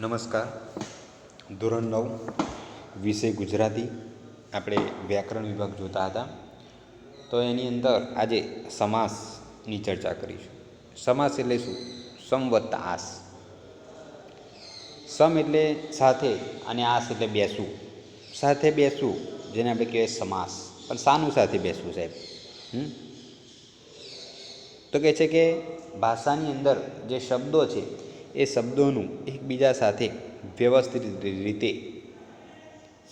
નમસ્કાર. ધોરણ નવ, વિષય ગુજરાતી. આપણે વ્યાકરણ વિભાગ જોતા હતા. તો એની અંદર આજે સમાસની ચર્ચા કરીશું. સમાસ એટલે શું? સમ આસ સમ એટલે સાથે અને આસ એટલે બેસવું. સાથે બેસવું, જેને આપણે કહેવાય સમાસ. પણ શાનું સાથે બેસવું સાહેબ? તો કહે છે કે ભાષાની અંદર જે શબ્દો છે એ શબ્દોનું એકબીજા સાથે વ્યવસ્થિત રીતે,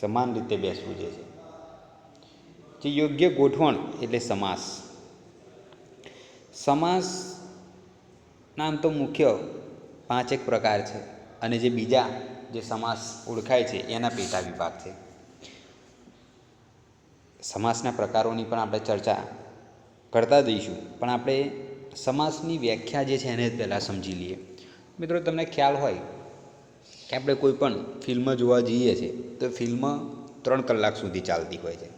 સમાન રીતે બેસવું જે છે. જે યોગ્ય ગોઠવણ એટલે સમાસ. સમાસના આમ તો મુખ્ય પાંચેક પ્રકાર છે અને જે બીજા જે સમાસ ઓળખાય છે એના પેટા વિભાગ છે. સમાસના પ્રકારોની પણ આપણે ચર્ચા કરતા જઈશું. પણ આપણે સમાસની વ્યાખ્યા જે છે એને પહેલાં સમજી લઈએ. મિત્રો, તમને ખ્યાલ હોય કે આપણે કોઈ પણ ફિલ્મ જોવા જઈએ છીએ, તો ફિલ્મ ત્રણ કલાક સુધી ચાલતી હોય છે.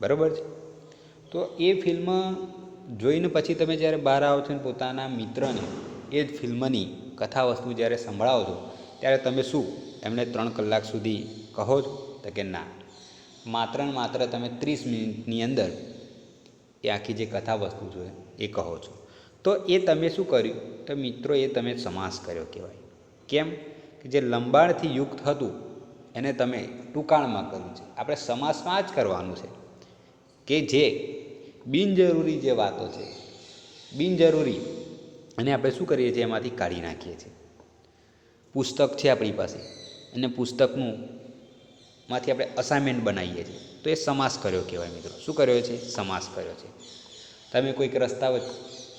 બરાબર છે? તો એ ફિલ્મ જોઈને પછી તમે જ્યારે બહાર આવો છો ને પોતાના મિત્રને, એ જ ફિલ્મની કથા વસ્તુ જ્યારે સંભળાવો છો, ત્યારે તમે શું એમને ત્રણ કલાક સુધી કહો છો? તો કે ના. માત્ર ને માત્ર તમે ત્રીસ મિનિટની અંદર એ આખી જે કથા વસ્તુ છે એ કહો છો. તો એ તમે શું કર્યું? તો મિત્રો, એ તમે સમાસ કર્યો કહેવાય. કેમ? કે જે લંબાણથી યુક્ત હતું, એને તમે ટૂંકાણમાં કર્યું છે. આપણે સમાસમાં જ કરવાનું છે. કે જે બિનજરૂરી જે વાતો છે, બિનજરૂરી અને આપણે શું કરીએ છીએ? એમાંથી કાઢી નાખીએ છીએ. પુસ્તક છે આપણી પાસે અને પુસ્તકનું માંથી આપણે અસાઇનમેન્ટ બનાવીએ છીએ. તો એ સમાસ કર્યો કહેવાય મિત્રો. શું કર્યો છે? સમાસ કર્યો છે. તમે કોઈક રસ્તા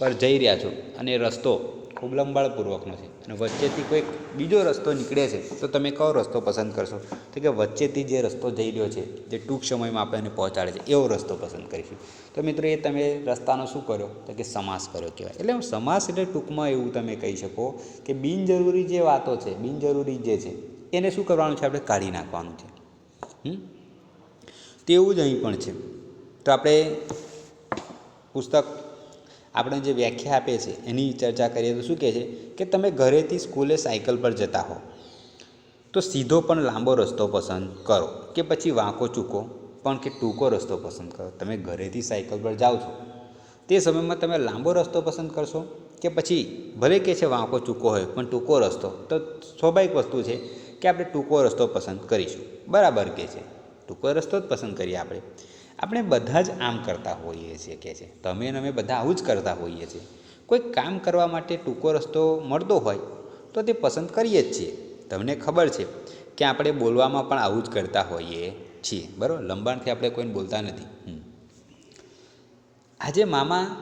પર જઈ રહ્યા છો અને રસ્તો ખૂબ લંબાળપૂર્વકનો છે અને વચ્ચેથી કોઈક બીજો રસ્તો નીકળે છે, તો તમે કયો રસ્તો પસંદ કરશો? તો કે વચ્ચેથી જે રસ્તો જઈ રહ્યો છે, જે ટૂંક સમયમાં આપણને પહોંચાડે છે, એવો રસ્તો પસંદ કરીશું. તો મિત્રો, એ તમે રસ્તાનો શું કર્યો? તો કે સમાસ કર્યો કહેવાય. એટલે સમાસ એટલે ટૂંકમાં એવું તમે કહી શકો કે બિનજરૂરી જે વાતો છે, બિનજરૂરી જે છે, એને શું કરવાનું છે? આપણે કાઢી નાખવાનું છે. તેવું જ અહીં પણ છે. તો આપણે પુસ્તક આપણે જે વ્યાખ્યા આપે છે એની ચર્ચા કરીએ તો શું કહે છે કે તમે ઘરેથી સ્કૂલે સાયકલ પર જતા હો. તો સીધો પણ લાંબો રસ્તો પસંદ કરો કે પછી વાંકો ચૂકો, પણ કે ટૂંકો રસ્તો પસંદ કરો. તમે ઘરેથી સાયકલ પર જાઓ છો. તે સમયમાં તમે લાંબો રસ્તો પસંદ કરશો કે પછી ભલે કે છે વાંકો ચૂકો હોય, પણ ટૂંકો રસ્તો. તો સ્વાભાવિક વસ્તુ છે કે આપણે ટૂંકો રસ્તો પસંદ કરીશું. બરાબર કે છે. ટૂંકો રસ્તો જ પસંદ કરીએ આપણે. આપણે બધા જ આમ કરતા હોઈએ છીએ કે છે. તમે અને અમે બધા આવું જ કરતા હોઈએ છીએ. કોઈ કામ કરવા માટે ટૂંકો રસ્તો મળતો હોય તો તે પસંદ કરીએ જ છીએ. તમને ખબર છે કે આપણે બોલવામાં પણ આવું જ કરતા હોઈએ છીએ. બરાબર? લંબાણથી આપણે કોઈને બોલતા નથી. આજે મામા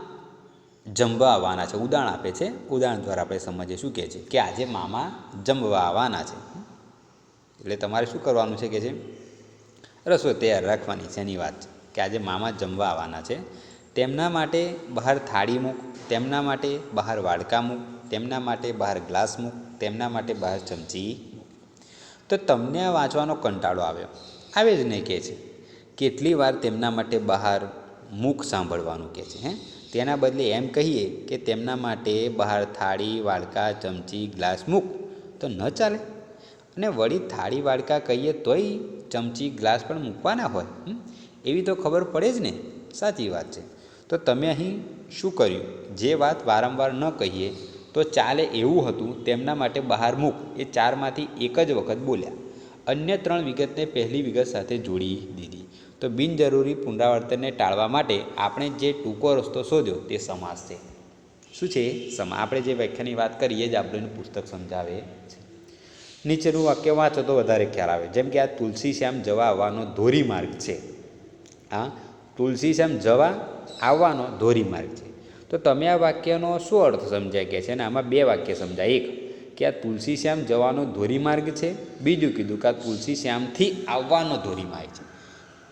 જમવા આવવાના છે. ઉદાહરણ આપે છે. ઉદાહરણ દ્વારા આપણે સમજીએ શું કહે છે કે આજે મામા જમવા આવવાના છે. એટલે તમારે શું કરવાનું છે કે છે? રસોઈ તૈયાર રાખવાની છે, એની વાત છે. કે આજે મામા જમવા આવવાના છે. તેમના માટે બહાર થાળી મૂક, તેમના માટે બહાર વાડકા મૂક, તેમના માટે બહાર ગ્લાસ મૂક, તેમના માટે બહાર ચમચી. તો તમને આ વાંચવાનો કંટાળો આવ્યો? આવે જ નહીં કહે છે. કેટલી વાર તેમના માટે બહાર મુખ સાંભળવાનું કહે છે, હે? તેના બદલે એમ કહીએ કે તેમના માટે બહાર થાળી, વાડકા, ચમચી, ગ્લાસ મૂક, તો ન ચાલે. અને વળી થાળી, વાડકા કહીએ તોય ચમચી, ગ્લાસ પણ મૂકવાના હોય એવી તો ખબર પડે જ ને. સાચી વાત છે. તો તમે અહીં શું કર્યું? જે વાત વારંવાર ન કહીએ, તો ચાલે એવું હતું, તેમના માટે બહાર મૂક. એ ચારમાંથી એક જ વખત બોલ્યા. અન્ય ત્રણ વિગતને પહેલી વિગત સાથે જોડી દીધી. તો બિનજરૂરી પુનરાવર્તનને ટાળવા માટે આપણે જે ટૂંકો રસ્તો શોધ્યો, તે સમાસ છે. શું છે? સમા આપણે જે વ્યાખ્યાની વાત કરીએ, જ આપણને પુસ્તક સમજાવે છે. નીચેનું વાક્ય વાંચો તો વધારે ખ્યાલ આવે. જેમ કે આ તુલસી શ્યામ જવા આવવાનો ધોરી માર્ગ છે. હા? તુલસી શ્યામ જવા આવવાનો ધોરી માર્ગ છે. તો તમે આ વાક્યનો શું અર્થ સમજાય કે છે? ને આમાં બે વાક્ય સમજાય. એક, કે આ તુલસી શ્યામ જવાનો ધોરી માર્ગ છે. બીજું કીધું કે આ તુલસી શ્યામથી આવવાનો ધોરી માર્ગ છે.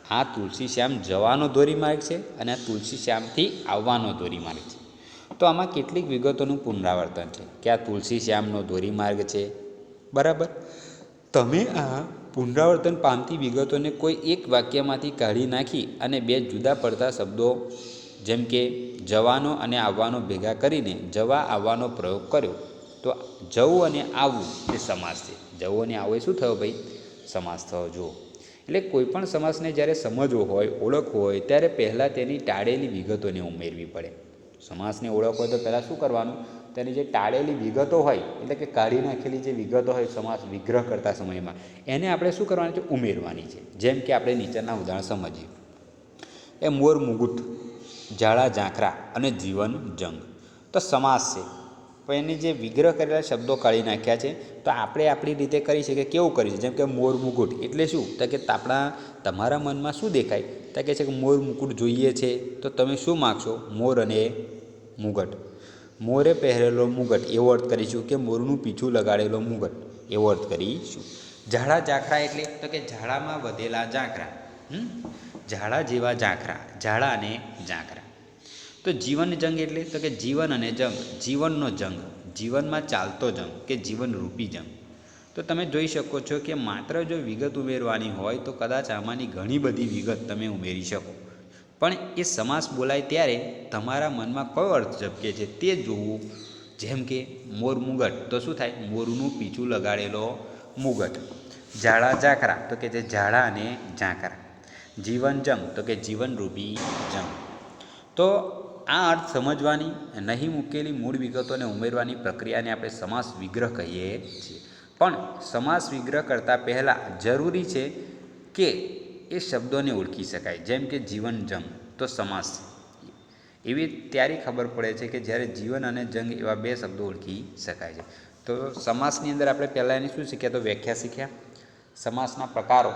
આ તુલસી શ્યામ જવાનો ધોરી માર્ગ છે અને આ તુલસી શ્યામથી આવવાનો ધોરી માર્ગ છે. તો આમાં કેટલીક વિગતોનું પુનરાવર્તન છે કે આ તુલસી શ્યામનો ધોરી માર્ગ છે. બરાબર? તમે આ પુનરાવર્તન પામતી વિગતોને કોઈ એક વાક્યમાંથી કાઢી નાખી અને બે જુદા પડતા શબ્દો, જેમ કે જવાનો અને આવવાનો ભેગા કરીને જવા આવવાનો પ્રયોગ કર્યો. તો જવું અને આવવું એ સમાસ છે. જવું અને આવવું એ શું થયો ભાઈ? સમાસ થયો, જુઓ. એટલે કોઈપણ સમાસને જ્યારે સમજવો હોય, ઓળખવો હોય, ત્યારે પહેલાં તેની ટાળેલી વિગતોને ઉમેરવી પડે. સમાસને ઓળખવો હોય તો પહેલાં શું કરવાનું? તેની જે ટાળેલી વિગતો હોય, એટલે કે કાઢી નાખેલી જે વિગતો હોય સમાસ વિગ્રહ કરતા સમયમાં, એને આપણે શું કરવાની છે? ઉમેરવાની છે. જેમ કે આપણે નીચેના ઉદાહરણ સમજીએ. એ મોર મુગુટ, ઝાડા ઝાંખરા અને જીવન જંગ. તો સમાસ છે. પણ એની જે વિગ્રહ કરેલા શબ્દો કાઢી નાખ્યા છે, તો આપણે આપણી રીતે કરી શકીએ. કેવું કરી છે જેમ કે મોર મુકુટ એટલે શું? તો કે આપણા, તમારા મનમાં શું દેખાય? તો કે છે કે મોર મુકુટ જોઈએ છે. તો તમે શું માગશો? મોર અને મુગટ. મોરે પહેરેલો મુગટ એવો અર્થ કરીશું કે મોરનું પીછું લગાડેલો મુગટ એવો અર્થ કરીશું. ઝાડા ઝાંખરા એટલે તો કે ઝાડામાં વધેલા ઝાંખરા. ઝાડા જેવા ઝાંખરા. ઝાડા અને ઝાંખરા. તો જીવન જંગ એટલે તો કે જીવન અને જંગ. જીવનનો જંગ. જીવનમાં ચાલતો જંગ કે જીવનરૂપી જંગ. તો તમે જોઈ શકો છો કે માત્ર જો વિગત ઉમેરવાની હોય તો કદાચ આમાંની ઘણી બધી વિગત તમે ઉમેરી શકો. પણ એ સમાસ બોલાય ત્યારે તમારા મનમાં કયો અર્થ ઝબકે છે તે જોવું. જેમ કે, મોર મુગટ. તો શું થાય? મોરનું પીછું લગાડેલો મુગટ. ઝાડા ઝાકરા. તો કે જે ઝાડા અને ઝાંકરા. જીવન જંગ. તો કે જીવનરૂપી જંગ. તો આ અર્થ સમજવાની નહીં મૂકેલી મૂળ વિગતોને ઉમેરવાની પ્રક્રિયાને આપણે સમાસ વિગ્રહ કહીએ છીએ. પણ સમાસ વિગ્રહ કરતાં પહેલાં જરૂરી છે કે એ શબ્દોને ઓળખી શકાય. જેમ કે જીવન જંગ, તો સમાસ. એવી ત્યારે ખબર પડે છે કે જ્યારે જીવન અને જંગ એવા બે શબ્દો ઓળખી શકાય છે. તો સમાસની અંદર આપણે પહેલાં એની શું શીખ્યા તો વ્યાખ્યા શીખ્યા. સમાસના પ્રકારો.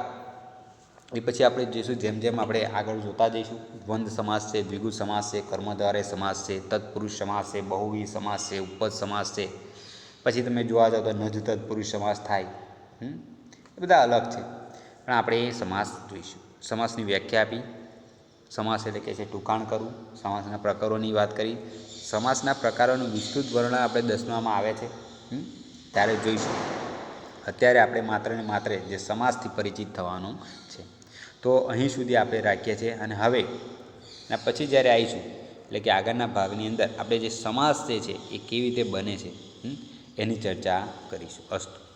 એ પછી આપણે જોઈશું જેમ જેમ આપણે આગળ જોતા જઈશું. દ્વંદ સમાસ છે, દ્વિગુ સમાસ છે, કર્મધારે સમાસ છે, તત્પુરુષ સમાસ છે, બહુવી સમાસ છે, ઉપજ સમાસ છે. પછી તમે જોવા જાઓ તો નજ તત્પુરુષ સમાસ થાય. એ બધા અલગ છે. પણ આપણે એ સમાસ જોઈશું. સમાસની વ્યાખ્યા આપી. સમાસ એટલે કે છે ટૂંકાણ કરવું. સમાસના પ્રકારોની વાત કરી. સમાસના પ્રકારોનું વિસ્તૃત વર્ણન આપણે દસમામાં આવે છે. ત્યારે જોઈશું. અત્યારે આપણે માત્ર ને માત્ર જે સમાસથી પરિચિત થવાનું છે. તો અહીં સુધી આપણે રાખીએ છીએ. અને હવે પછી જ્યારે આવીશું, એટલે કે આગળના ભાગની અંદર આપણે જે સમાસ જે છે એ કેવી રીતે બને છે એની ચર્ચા કરીશું. અસ્તુ.